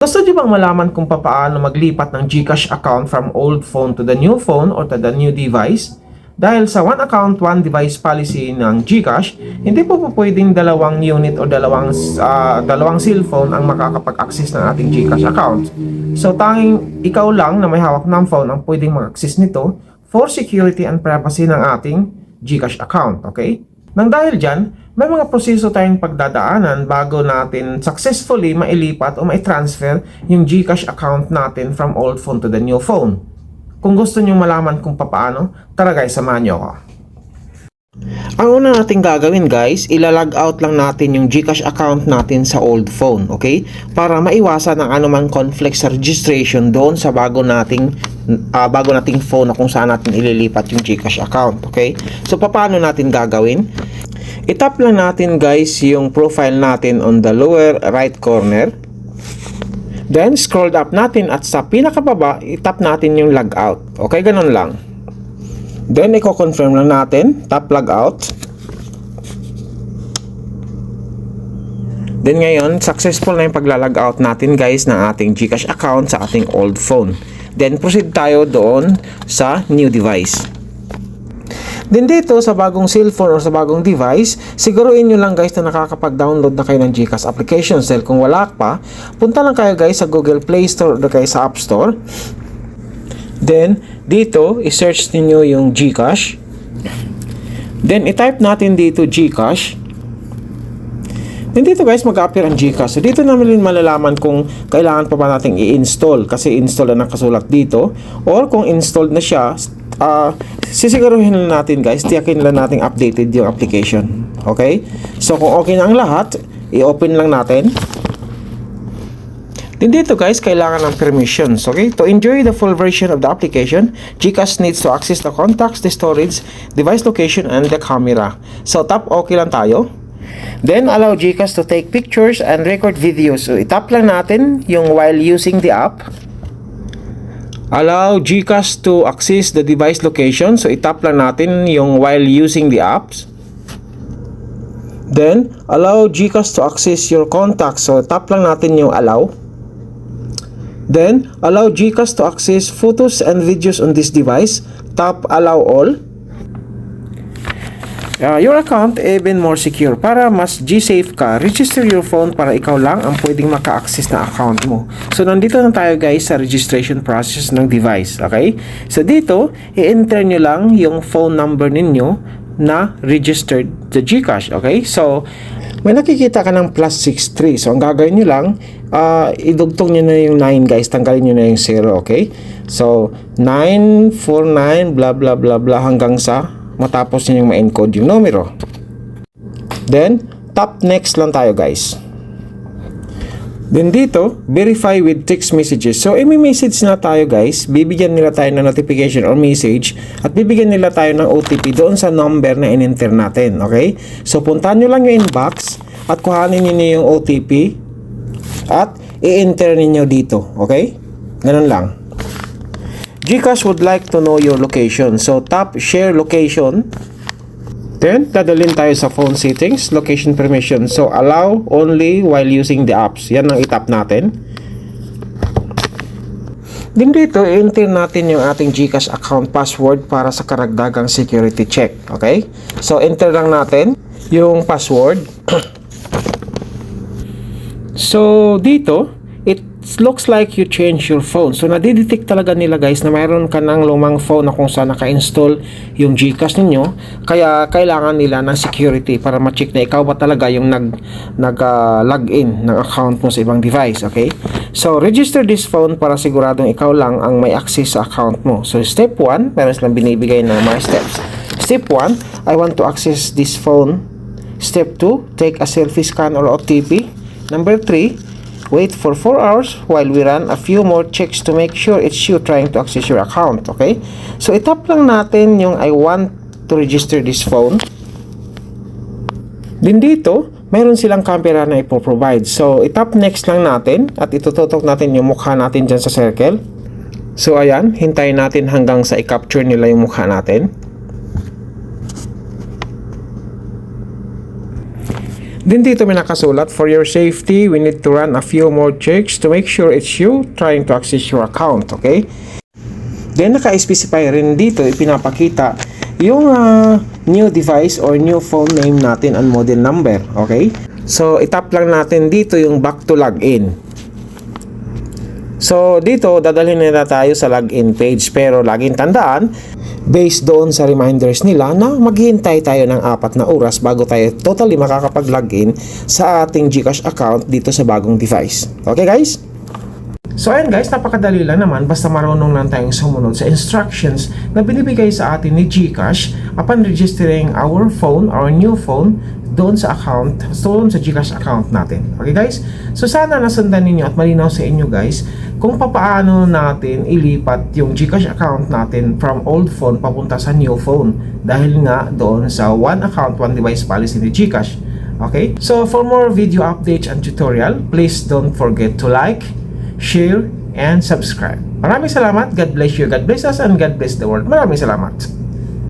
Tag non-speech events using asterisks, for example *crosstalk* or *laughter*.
Gusto niyo bang malaman kung paano maglipat ng GCash account from old phone to the new phone or to the new device? Dahil sa one account, one device policy ng GCash, hindi po po pwedeng dalawang unit o dalawang, ah, dalawang cellphone ang makakapag-access ng ating GCash account. So tanging ikaw lang na may hawak ng phone ang pwedeng mag-access nito for security and privacy ng ating GCash account, okay? Nang dahil dyan, may mga proseso tayong pagdadaanan bago natin successfully mailipat o maitransfer yung GCash account natin from old phone to the new phone. Kung gusto nyo malaman kung paano, tara guys, samahan nyo ako. Ang una nating gagawin guys, ilalog out lang natin yung GCash account natin sa old phone, okay? Para maiwasan ang anumang conflict sa registration doon sa bago nating ah, bago nating phone na kung saan natin ililipat yung GCash account, okay? So paano natin gagawin? Itap lang natin guys yung profile natin on the lower right corner. Then scroll up natin at sa pinakababa, itap natin yung log out. Okay, ganun lang. Then, i-confirm lang natin. Tap log out. Then ngayon, successful na yung paglalog out natin guys ng ating GCash account sa ating old phone. Then proceed tayo doon sa new device. Then dito sa bagong cellphone or sa bagong device, siguruin nyo lang guys na nakakapag-download na kayo ng GCash application. Dahil kung wala pa, punta lang kayo guys sa Google Play Store o kayo sa App Store. Then, dito, i-search niyo yung GCash. Then, i-type natin dito GCash. Then dito guys, mag-appear ang GCash. So dito namin malalaman kung kailangan pa ba nating i-install kasi install na nakasulat dito or kung installed na siya, uh, sisiguruhin na natin guys, tiyakin lang natin updated yung application. Okay? So kung okay na ang lahat, i-open lang natin. Then dito guys, kailangan ng permissions. Okay? To enjoy the full version of the application, GCash needs to access the contacts, the storage, device location, and the camera. So tap okay lang tayo. Then allow GCash to take pictures and record videos. So itap lang natin yung while using the app. Allow GCash to access the device location. So itap lang natin yung while using the apps. Then allow GCash to access your contacts. So tap lang natin yung allow. Then allow GCash to access photos and videos on this device. Tap allow all. Uh, your account even more secure. Para mas G-safe ka, register your phone para ikaw lang ang pwedeng maka-access na account mo. So, nandito na tayo guys sa registration process ng device. Okay? So, dito, i-enter nyo lang yung phone number ninyo na registered sa GCash. Okay? So, may nakikita ka ng plus 63. So, ang gagawin nyo lang, uh, idugtong nyo na yung 9 guys. Tanggalin nyo na yung 0. Okay? So, 949 blah blah blah blah hanggang sa matapos niyo ma-encode yung numero. Then, tap next lang tayo guys. Then dito, verify with text messages. So, i-message na tayo guys. Bibigyan nila tayo ng notification or message at bibigyan nila tayo ng OTP doon sa number na in-enter natin. Okay? So, puntahan nyo lang yung inbox at kuhanin nyo yung OTP at i-enter ninyo dito. Okay? Ganun lang. Gcash would like to know your location. So, tap share location. Then, dadalhin tayo sa phone settings, location permission. So, allow only while using the apps. Yan ang itap natin. Din dito, i-enter natin yung ating Gcash account password para sa karagdagang security check. Okay? So, enter lang natin yung password. *clears throat* so, dito, it looks like you change your phone. So, nadidetect talaga nila guys na mayroon ka ng lumang phone na kung saan naka-install yung GCash ninyo. Kaya, kailangan nila ng security para ma-check na ikaw ba talaga yung nag, nag-login ng account mo sa ibang device. Okay? So, register this phone para siguradong ikaw lang ang may access sa account mo. So, step 1, meron silang binibigay ng mga steps. Step 1, I want to access this phone. Step 2, take a selfie scan or OTP. Number 3, Wait for 4 hours while we run a few more checks to make sure it's you trying to access your account. Okay? So, itap lang natin yung I want to register this phone. Din dito, meron silang camera na ipoprovide. So, itap next lang natin at itututok natin yung mukha natin dyan sa circle. So, ayan, hintayin natin hanggang sa i-capture nila yung mukha natin. Then dito may nakasulat, for your safety, we need to run a few more checks to make sure it's you trying to access your account, okay? Then naka-specify rin dito, ipinapakita yung ah, new device or new phone name natin and model number, okay? So, itap lang natin dito yung back to login. So, dito, dadalhin nila tayo sa login page. Pero, laging tandaan, based doon sa reminders nila na maghihintay tayo ng apat na oras bago tayo totally makakapag-login sa ating GCash account dito sa bagong device. Okay, guys? So ayan guys, napakadali lang naman basta marunong lang tayong sumunod sa instructions na binibigay sa atin ni GCash upon registering our phone, our new phone doon sa account, doon sa GCash account natin. Okay guys? So sana nasundan ninyo at malinaw sa inyo guys kung papaano natin ilipat yung GCash account natin from old phone papunta sa new phone dahil nga doon sa one account, one device policy ni GCash. Okay? So for more video updates and tutorial, please don't forget to like, share, and subscribe. Maraming salamat. God bless you. God bless us and God bless the world. Maraming salamat.